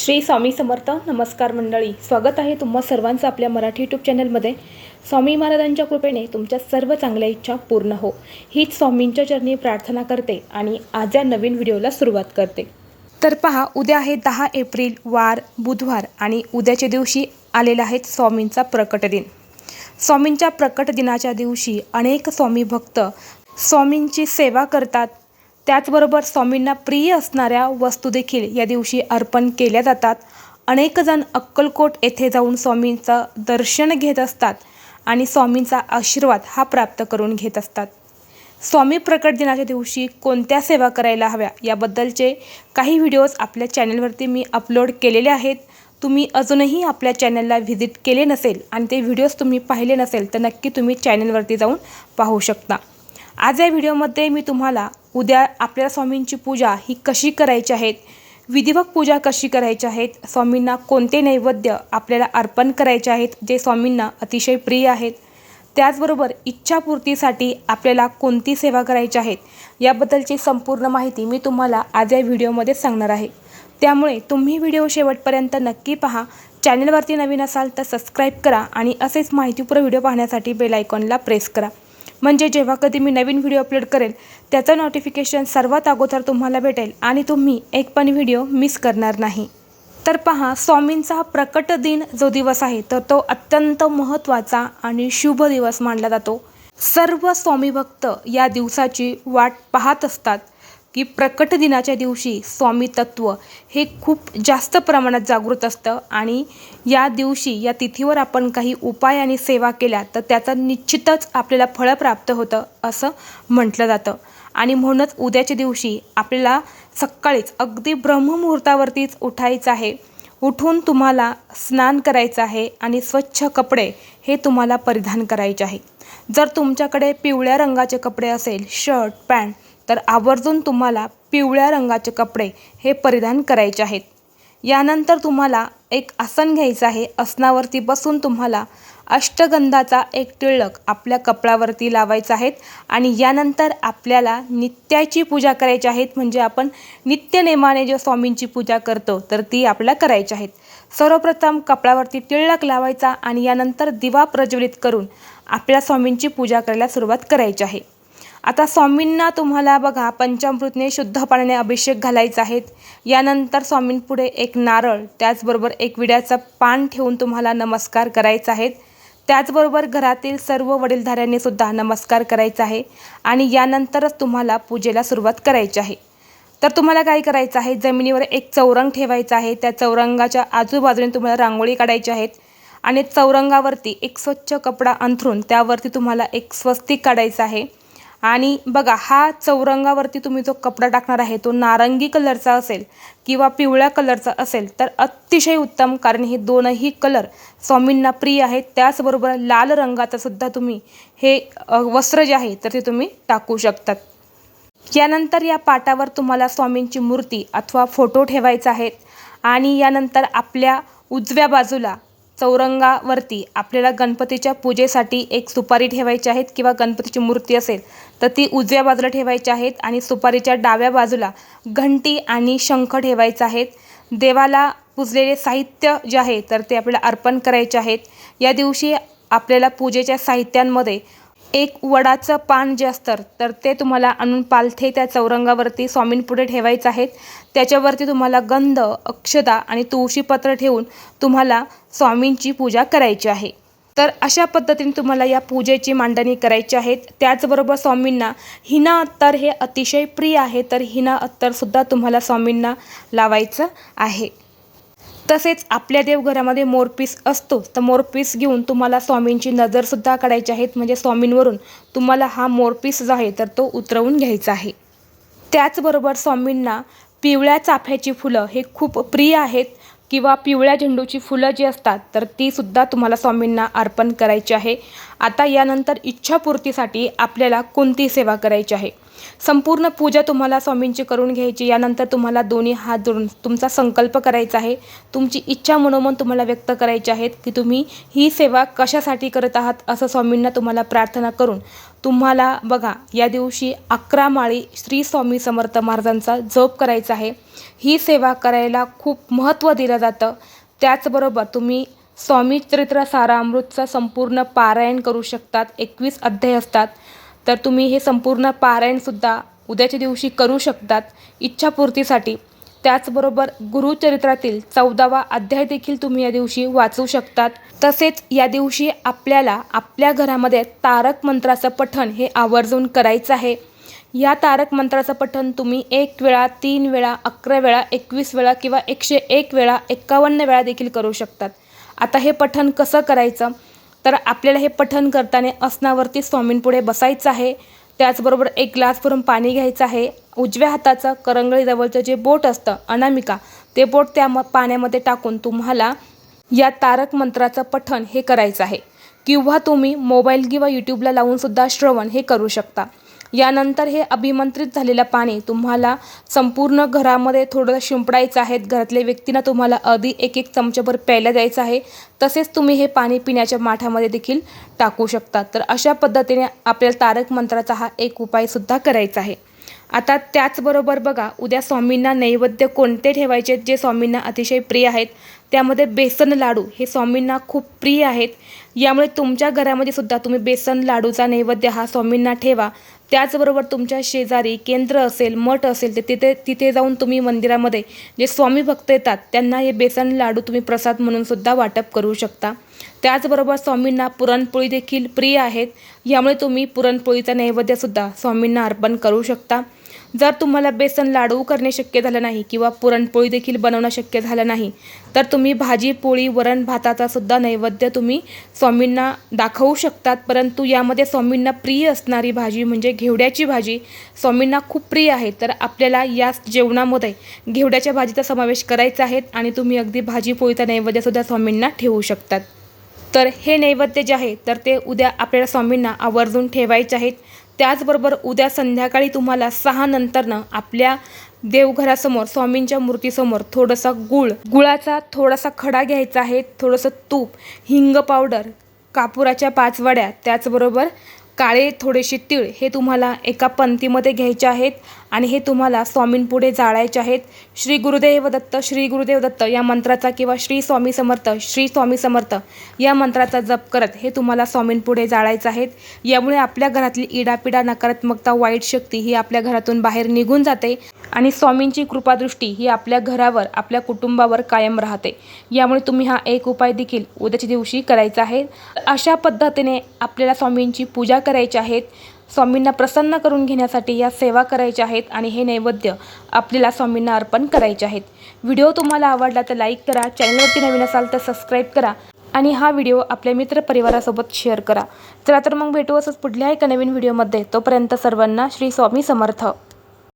श्री स्वामी समर्थ नमस्कार मंडळी. स्वागत आहे तुम्हा सर्वांचं आपल्या मराठी यूट्यूब चॅनलमध्ये स्वामी महाराजांच्या कृपेने तुमच्या सर्व चांगल्या इच्छा पूर्ण हो. हीच स्वामींच्या चरणी प्रार्थना करते आणि आज या नवीन व्हिडिओला सुरुवात करते. तर पहा उद्या आहे दहा एप्रिल वार बुधवार आणि उद्याच्या दिवशी आलेला आहे स्वामींचा प्रकट दिन. स्वामींच्या प्रकट दिनाच्या दिवशी अनेक स्वामी भक्त स्वामींची सेवा करतात त्याचबरोबर स्वामींना प्रिय असणाऱ्या वस्तू देखील या दिवशी अर्पण केल्या जातात. अनेक जण अक्कलकोट येथे जाऊन स्वामींचं दर्शन घेत असतात आणि स्वामींचा आशीर्वाद हा प्राप्त करून घेत असतात. स्वामी प्रकट दिनाच्या दिवशी कोणत्या सेवा करायला हव्या याबद्दलचे काही व्हिडिओज आपल्या चॅनलवरती मी अपलोड केलेले आहेत. तुम्ही अजूनही आपल्या चॅनलला व्हिजिट केले नसेल आणि ते व्हिडिओज तुम्ही पाहिले नसेल तर नक्की तुम्ही चॅनलवरती जाऊन पाहू शकता. आज या व्हिडिओमध्ये मी तुम्हाला उद्या आपल्या स्वामींची पूजा ही कशी करायची आहेत विधिवत पूजा कशी करायची आहेत स्वामींना कोणते नैवेद्य आपल्याला अर्पण करायचे आहेत जे स्वामींना अतिशय प्रिय आहेत? त्याचबरोबर इच्छापूर्तीसाठी आपल्याला कोणती सेवा करायची आहेत याबद्दलची संपूर्ण माहिती मी तुम्हाला आज या व्हिडिओमध्ये सांगणार आहे. त्यामुळे तुम्ही व्हिडिओ शेवटपर्यंत नक्की पहा. चॅनलवरती नवीन असाल तर सबस्क्राईब करा आणि असेच माहितीपूर्ण व्हिडिओ पाहण्यासाठी बेल आयकॉनला प्रेस करा. म्हणजे जेव्हा कधी मी नवीन व्हिडिओ अपलोड करेल त्याचं नोटिफिकेशन सर्वात अगोदर तुम्हाला भेटेल आणि तुम्ही एक पण व्हिडिओ मिस करणार नाही. तर पहा स्वामींचा हा प्रकट दिन जो दिवस आहे तर तो अत्यंत महत्त्वाचा आणि शुभ दिवस मानला जातो. सर्व स्वामी भक्त या दिवसाची वाट पाहत असतात. की प्रकट दिनाच्या दिवशी स्वामी तत्त्व हे खूप जास्त प्रमाणात जागृत असतं आणि या दिवशी या तिथीवर आपण काही उपाय आणि सेवा केल्या तर त्याचं निश्चितच आपल्याला फळं प्राप्त होतं असं म्हटलं जातं. आणि म्हणूनच उद्याच्या दिवशी आपल्याला सकाळीच अगदी ब्रह्ममुहूर्तावरतीच उठायचं आहे. उठून तुम्हाला स्नान करायचं आहे आणि स्वच्छ कपडे हे तुम्हाला परिधान करायचे आहे. जर तुमच्याकडे पिवळ्या रंगाचे कपडे असेल शर्ट पॅन्ट तर आवर्जून तुम्हाला पिवळ्या रंगाचे कपडे हे परिधान करायचे आहेत. यानंतर तुम्हाला एक आसन घ्यायचं आहे. आसनावरती बसून तुम्हाला अष्टगंधाचा एक टिळक आपल्या कपडावरती लावायचा आहेत आणि यानंतर आपल्याला नित्याची पूजा करायची आहेत म्हणजे आपण नित्यनेमाने जे स्वामींची पूजा करतो तर ती आपल्याला करायची आहेत सर्वप्रथम कपड्यावरती टिळक लावायचा आणि यानंतर दिवा प्रज्वलित करून आपल्या स्वामींची पूजा करायला सुरुवात करायची आहे. आता स्वामींना तुम्हाला बघा पंचामृतने शुद्ध पाण्याने अभिषेक घालायचा आहेत. यानंतर स्वामींपुढे एक नारळ त्याचबरोबर एक विड्याचं पान ठेवून तुम्हाला नमस्कार करायचा आहेत. त्याचबरोबर घरातील सर्व वडीलधाऱ्यांनी सुद्धा नमस्कार करायचा आहे आणि यानंतरच तुम्हाला पूजेला सुरुवात करायची आहे. तर तुम्हाला काय करायचं आहे? जमिनीवर एक चौरंग ठेवायचा आहे. त्या चौरंगाच्या आजूबाजूने तुम्हाला रांगोळी काढायची आहेत आणि चौरंगावरती एक स्वच्छ कपडा अंथरून त्यावरती तुम्हाला एक स्वस्तिक काढायचं आहे. आणि बघा हा चौरंगावरती तुम्ही जो कपडा टाकणार आहे तो नारंगी कलरचा असेल किंवा पिवळ्या कलरचा असेल तर अतिशय उत्तम कारण हे दोनही कलर स्वामींना प्रिय आहेत. त्याचबरोबर लाल रंगाचं सुद्धा तुम्ही हे वस्त्र जे आहे तर ते तुम्ही टाकू शकतात. यानंतर या पाटावर तुम्हाला स्वामींची मूर्ती अथवा फोटो ठेवायचा आहेत. आणि यानंतर आपल्या उजव्या बाजूला चौरंगावरती आपल्याला गणपतीच्या पूजेसाठी एक सुपारी ठेवायची आहेत किंवा गणपतीची मूर्ती असेल तर ती उजव्या बाजूला ठेवायची आहेत आणि सुपारीच्या डाव्या बाजूला घंटी आणि शंख ठेवायचं आहेत. देवाला पुजलेले साहित्य जे आहे तर ते आपल्याला अर्पण करायचे आहेत. या दिवशी आपल्याला पूजेच्या साहित्यांमध्ये एक वडाचं पान जे असतं तर ते तुम्हाला आणून पालथे त्या चौरंगावरती स्वामींपुढे ठेवायचं आहेत त्याच्यावरती तुम्हाला गंध अक्षता आणि तुळशीपत्र ठेवून तुम्हाला स्वामींची पूजा करायची आहे. तर अशा पद्धतीने तुम्हाला या पूजेची मांडणी करायची आहेत त्याचबरोबर स्वामींना हिना अत्तर हे अतिशय प्रिय आहे तर हिना अत्तरसुद्धा तुम्हाला स्वामींना लावायचं आहे. तसेच आपल्या देवघरामध्ये मोरपीस असतो तर मोरपीस घेऊन तुम्हाला स्वामींची नजरसुद्धा काढायची आहेत. म्हणजे स्वामींवरून तुम्हाला हा मोरपीस जो आहे तर तो उतरवून घ्यायचा आहे. त्याचबरोबर स्वामींना पिवळ्या चाफ्याची फुलं हे खूप प्रिय आहेत किंवा पिवळ्या झेंडूची फुलं जी असतात तर तीसुद्धा तुम्हाला स्वामींना अर्पण करायची आहे. आता यानंतर इच्छापूर्तीसाठी आपल्याला कोणती सेवा करायची आहे? संपूर्ण पूजा तुम्हाला स्वामींची करून घ्यायची. यानंतर तुम्हाला दोन्ही हात जोडून तुमचा संकल्प करायचा आहे. तुमची इच्छा मनोमन तुम्हाला व्यक्त करायची आहेत की तुम्ही ही सेवा कशासाठी करत आहात असं स्वामींना तुम्हाला प्रार्थना करून. तुम्हाला बघा या दिवशी अकरा माळी श्री स्वामी समर्थ महाराजांचा जप करायचा आहे. ही सेवा करायला खूप महत्त्व दिलं जातं. त्याचबरोबर तुम्ही स्वामी चरित्र सारामृतचा संपूर्ण पारायण करू शकतात. एकवीस अध्याय असतात. तर तुम्ही हे संपूर्ण पारायणसुद्धा उद्याच्या दिवशी करू शकतात इच्छापूर्तीसाठी. त्याचबरोबर गुरुचरित्रातील चौदावा अध्याय देखील तुम्ही या दिवशी वाचू शकतात. तसेच या दिवशी आपल्याला आपल्या घरामध्ये तारक मंत्राचं पठण हे आवर्जून करायचं आहे. या तारक मंत्राचं पठण तुम्ही एक वेळा तीन वेळा अकरा वेळा एकवीस वेळा किंवा एकशे एक वेळा एकावन्न वेळा देखील करू शकतात. आता हे पठण कसं करायचं? तर आपल्याला हे पठण करताना असनावरती स्वामींपुढे बसायचं आहे. त्याचबरोबर एक ग्लास भरून पाणी घ्यायचं आहे. उजव्या हाताचं करंगळीजवळचं जे बोट असतं अनामिका ते बोट त्या म पाण्यामध्ये टाकून तुम्हाला या तारक मंत्राचं पठण हे करायचं आहे. किंवा तुम्ही मोबाईल किंवा यूट्यूबला लावूनसुद्धा श्रवण हे करू शकता. यानंतर हे अभिमंत्रित झालेलं पाणी तुम्हाला संपूर्ण घरामध्ये थोडं शिंपडायचं आहे. घरातल्या व्यक्तींना तुम्हाला आधी एक एक चमचाभर प्यायला द्यायचं आहे. तसेच तुम्ही हे पाणी पिण्याच्या माठामध्ये देखील टाकू शकता. तर अशा पद्धतीने आपल्याला तारक मंत्राचा हा एक उपायसुद्धा करायचा आहे. आता त्याचबरोबर बघा उद्या स्वामींना नैवेद्य कोणते ठेवायचे? जे स्वामींना अतिशय प्रिय आहेत. त्यामध्ये बेसन लाडू हे स्वामींना खूप प्रिय आहेत. यामुळे तुमच्या घरामध्ये सुद्धा तुम्ही बेसन लाडूचा नैवेद्य हा स्वामींना ठेवा. त्याचबरोबर तुमच्या शेजारी केंद्र असेल मठ असेल ते तिथे तिथे जाऊन तुम्ही मंदिरामध्ये जे स्वामी भक्त येतात त्यांना हे बेसन लाडू तुम्ही प्रसाद म्हणून सुद्धा वाटप करू शकता. त्याचबरोबर स्वामींना पुरणपोळी देखील प्रिय आहेत. यामुळे तुम्ही पुरणपोळीचा नैवेद्यसुद्धा स्वामींना अर्पण करू शकता. जर तुम्हाला बेसन लाडू करणे शक्य झालं नाही किंवा पुरणपोळी देखील बनवणं शक्य झालं नाही तर तुम्ही भाजी पोळी वरण भाताचा सुद्धा नैवेद्य तुम्ही स्वामींना दाखवू शकतात. परंतु यामध्ये स्वामींना प्रिय असणारी भाजी म्हणजे घेवड्याची भाजी स्वामींना खूप प्रिय आहे. तर आपल्याला या जेवणामध्ये घेवड्याच्या भाजीचा समावेश करायचा आहे आणि तुम्ही अगदी भाजी पोळीचा नैवेद्यसुद्धा स्वामींना ठेवू शकतात. तर हे नैवेद्य जे आहे तर ते उद्या आपल्याला स्वामींना आवर्जून ठेवायचे आहेत. त्याचबरोबर उद्या संध्याकाळी तुम्हाला सहा नंतरनं आपल्या देवघरासमोर स्वामींच्या मूर्तीसमोर थोडंसं गुळ गुळाचा थोडासा खडा घ्यायचा आहे थोडंसं तूप हिंग पावडर कापुराच्या पाचवड्या त्याचबरोबर काळे थोडेसे तीळ हे तुम्हाला एका पंक्तीमध्ये घ्यायचे आहेत आणि हे तुम्हाला स्वामींपुढे जाळायचे आहेत. श्री गुरुदेव दत्त श्री गुरुदेव दत्त या मंत्राचा किंवा श्री स्वामी समर्थ श्री स्वामी समर्थ या मंत्राचा जप करत हे तुम्हाला स्वामींपुढे जाळायचं आहेत. यामुळे आपल्या घरातली इडापिडा नकारात्मकता वाईट शक्ती ही आपल्या घरातून बाहेर निघून जाते आणि स्वामींची कृपादृष्टी ही आपल्या घरावर आपल्या कुटुंबावर कायम राहते. यामुळे तुम्ही हा एक उपाय देखील उद्याच्या दिवशी करायचा आहे. अशा पद्धतीने आपल्याला स्वामींची पूजा करायचे आहेत. स्वामींना प्रसन्न करून घेण्यासाठी या सेवा करायच्या आहेत आणि हे नैवेद्य आपल्याला स्वामींना अर्पण करायचे आहेत. व्हिडिओ तुम्हाला आवडला तर लाईक करा चॅनलवरती नवीन असाल तर सबस्क्राईब करा आणि हा व्हिडिओ आपल्या मित्रपरिवारासोबत शेअर करा. चला तर मग भेटू असंच पुढल्या एका नवीन व्हिडिओमध्ये. तोपर्यंत सर्वांना श्री स्वामी समर्थ.